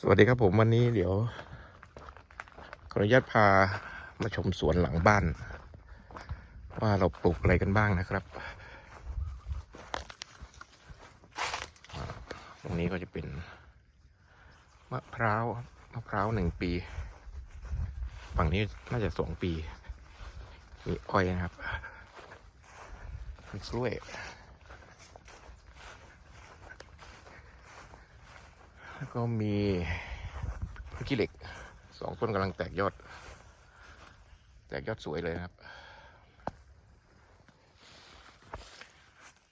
สวัสดีครับผมวันนี้เดี๋ยวขออนุญาตพามาชมสวนหลังบ้าน ว่าเราปลูกอะไรกันบ้างนะครับ ตรงนี้ก็จะเป็นมะพร้าวมะพร้าวหนึ่งปี ฝั่งนี้น่าจะสองปี มีอ้อยนะครับมีกล้วย แล้วก็มีพืชขี้เหล็กสองต้นกำลังแตกยอด แตกยอดสวยเลยครับ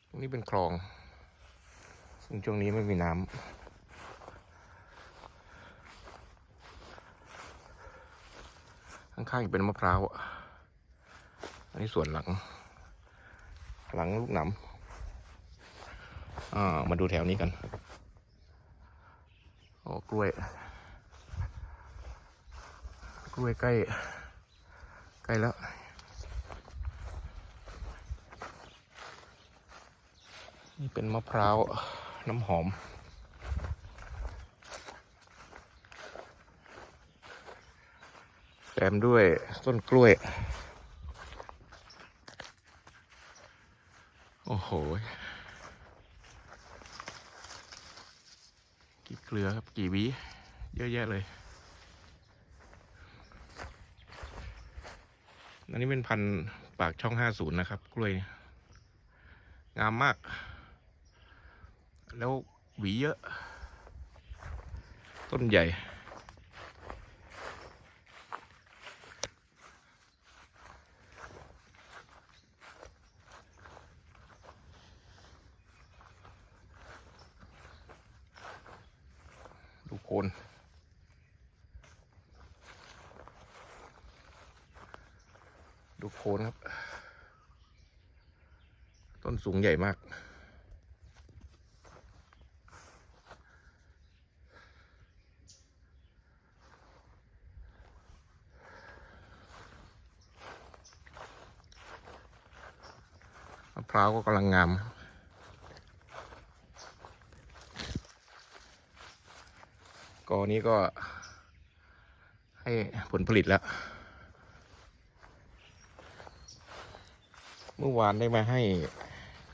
ตรงนี้เป็นคลอง ซึ่งช่วงนี้ไม่มีน้ำข้างๆเป็นมะพร้าว อันนี้ส่วนหลัง หลังลูกหนำอ่า มาดูแถวนี้กัน โอ้กล้วย กล้วยใกล้ ใกล้แล้ว นี่เป็นมะพร้าวน้ำหอมแถมด้วยต้นกล้วย โอ้โห กี่เก ลือครับ กี่วิเยอะแยะเลย อันนี้เป็นพันปากช่องห้าศูนย์นะครับ กล้วย งามมาก แล้วหวีเยอะ ต้นใหญ่ ดูโคน ดูโคนครับ ต้นสูงใหญ่มากมะพร้าวก็กำลังงามันนี้ก็ ให้ผลผลิตแล้ว เมื่อวานได้มาให้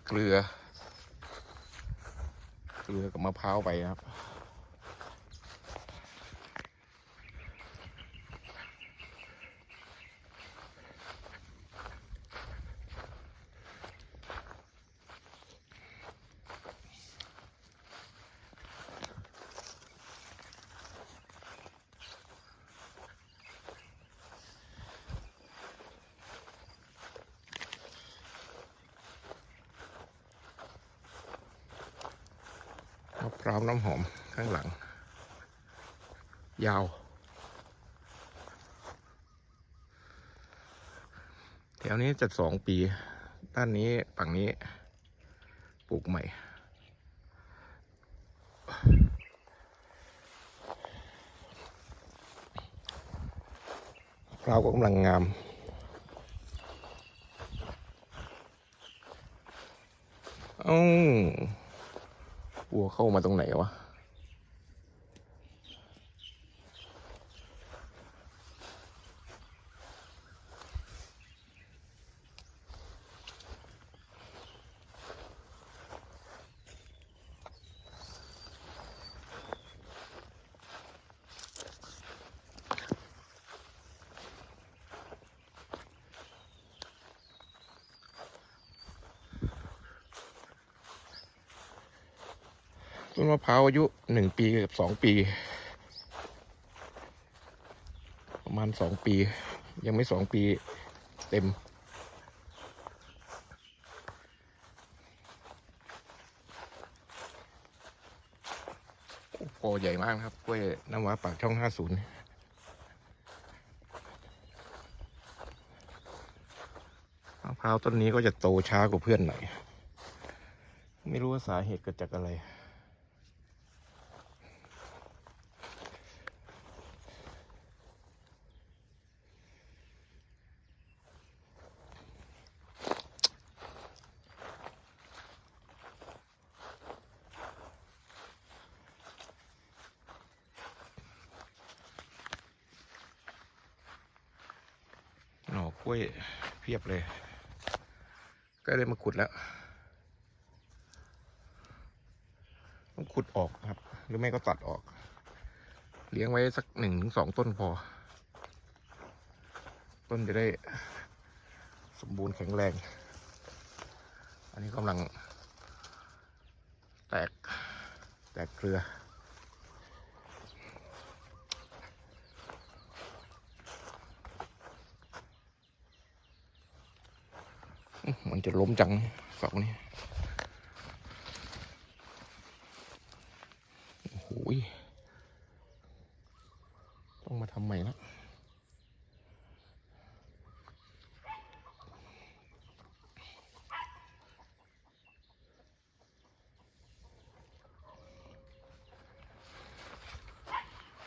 เกลือ เกลือกับมะพร้าวไปครับ พร้าวน้ำหอมข้างหลัง ยาว แถวนี้จะสองปี ด้านนี้ฝั่งนี้ปลูกใหม่มะพร้าวก็กำลังงามอ้า วัวเข้ามาตรงไหนวะ ต้นมะพร้าวอายุหนึ่งปีกับสองปี ประมาณสองปี ยังไม่สองปีเต็ม โอ้ใหญ่มากครับกล้วยน้ำว้าปากช่องห้าศูนย์มะพร้าวต้นนี้ก็จะโตช้ากว่าเพื่อนหน่อย ไม่รู้ว่าสาเหตุเกิดจากอะไร กล้วยเพียบเลย ก็เลยมาขุดแล้วต้องขุดออกครับ หรือไม่ก็ตัดออก เลี้ยงไว้สักหนึ่งถึงสองต้นพอ ต้นจะได้สมบูรณ์แข็งแรง อันนี้กำลัง แตก แตกเครือ มันจะล้มจังเสานี้โอ้โหยต้องมาทำใหม่ล้ว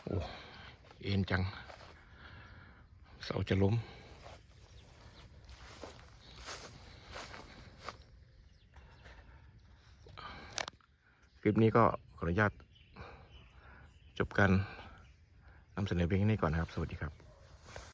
โอ้เอ็นจัง เสาจะล้ม ลิปนี้ก็ขออนุญาตจบการนำเสนอเพียงแค่นี้ก่อนนะครับ สวัสดีครับ